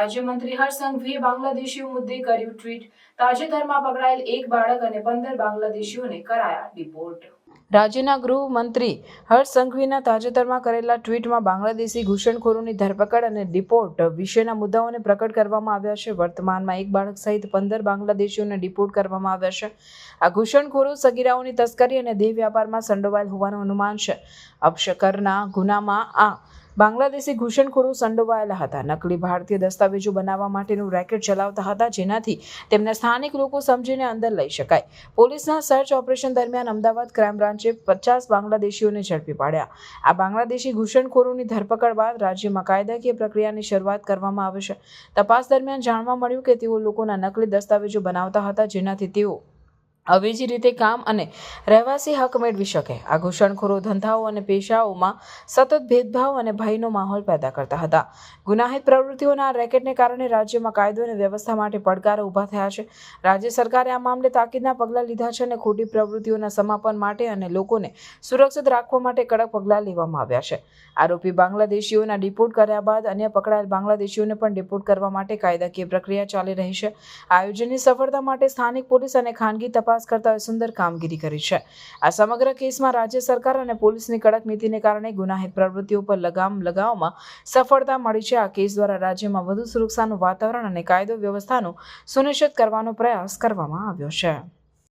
રાજ્યમંત્રી હરસંઘવીએ બાંગ્લાદેશીઓ મુદ્દે કર્યું ટ્વીટ. તાજેતરમાં પકડાયેલ એક બાળક અને પંદર બાંગ્લાદેશીઓને કરાયા ડિપોર્ટ રાજ્યના ગૃહમંત્રી હર્ષ સંઘવીના તાજેતરમાં કરેલા ટ્વીટમાં બાંગ્લાદેશી ઘૂસણખોરોની ધરપકડ અને ડિપોર્ટ વિશેના મુદ્દાઓને પ્રકટ કરવામાં આવ્યા છે. વર્તમાનમાં એક બાળક સહિત પંદર બાંગ્લાદેશીઓને ડિપોર્ટ કરવામાં આવ્યા છે. આ ઘૂસણખોરો સગીરાઓની તસ્કરી અને દેહ વ્યાપારમાં સંડોવાયેલ હોવાનું અનુમાન છે. અપશકરના ગુનામાં આ બાંગ્લાદેશી ઘૂસણખોરો સંડોવાયેલા હતા. નકલી ભારતીય દસ્તાવેજો બનાવવા માટેનું રેકેટ ચલાવતા હતા, જેનાથી તેમને સ્થાનિક લોકો સમજીને અંદર લઈ શકાય. પોલીસના સર્ચ ઓપરેશન દરમિયાન અમદાવાદ ક્રાઇમ બ્રાન્ચે પચાસ બાંગ્લાદેશીઓને ઝડપી પાડ્યા. આ બાંગ્લાદેશી ઘૂસણખોરોની ધરપકડ બાદ રાજ્યમાં કાયદાકીય પ્રક્રિયાની શરૂઆત કરવામાં આવશે તપાસ દરમિયાન જાણવા મળ્યું કે તેઓ લોકોના નકલી દસ્તાવેજો બનાવતા હતા, જેનાથી તેઓ અવેજી રીતે કામ અને રહેવાસી હક મેળવી શકે. આ ઘૂસણખોરો, ધંધાઓ અને પેશાઓમાં સતત ભેદભાવ અને ભયનો માહોલ પેદા કરતા હતા. ગુનાહિત પ્રવૃત્તિઓના રેકેટને કારણે રાજ્યમાં કાયદો અને વ્યવસ્થા માટે પડકારો ઊભા થયા છે. રાજ્ય સરકારે આ મામલે તાકીદના પગલાં લીધા છે અને ખોટી પ્રવૃત્તિઓના સમાપન માટે અને લોકોને સુરક્ષિત રાખવા માટે કડક પગલાં લેવામાં આવ્યા છે. આરોપી બાંગ્લાદેશીઓના ડિપોર્ટ કર્યા બાદ અન્ય પકડાયેલ બાંગ્લાદેશીઓને પણ ડિપોર્ટ કરવા માટે કાયદાકીય પ્રક્રિયા ચાલી રહી છે. આયોજનની સફળતા માટે સ્થાનિક પોલીસ અને ખાનગી તપાસ કરતાઓએ સુંદર કામગીરી કરી છે. આ સમગ્ર કેસમાં રાજ્ય સરકાર અને પોલીસની કડક નીતિને કારણે ગુનાહિત પ્રવૃત્તિઓ પર લગામ લગાવવામાં સફળતા મળી છે. આ કેસ દ્વારા રાજ્યમાં વધુ સુરક્ષાનું વાતાવરણ અને કાયદો વ્યવસ્થાનું સુનિશ્ચિત કરવાનો પ્રયાસ કરવામાં આવ્યો છે.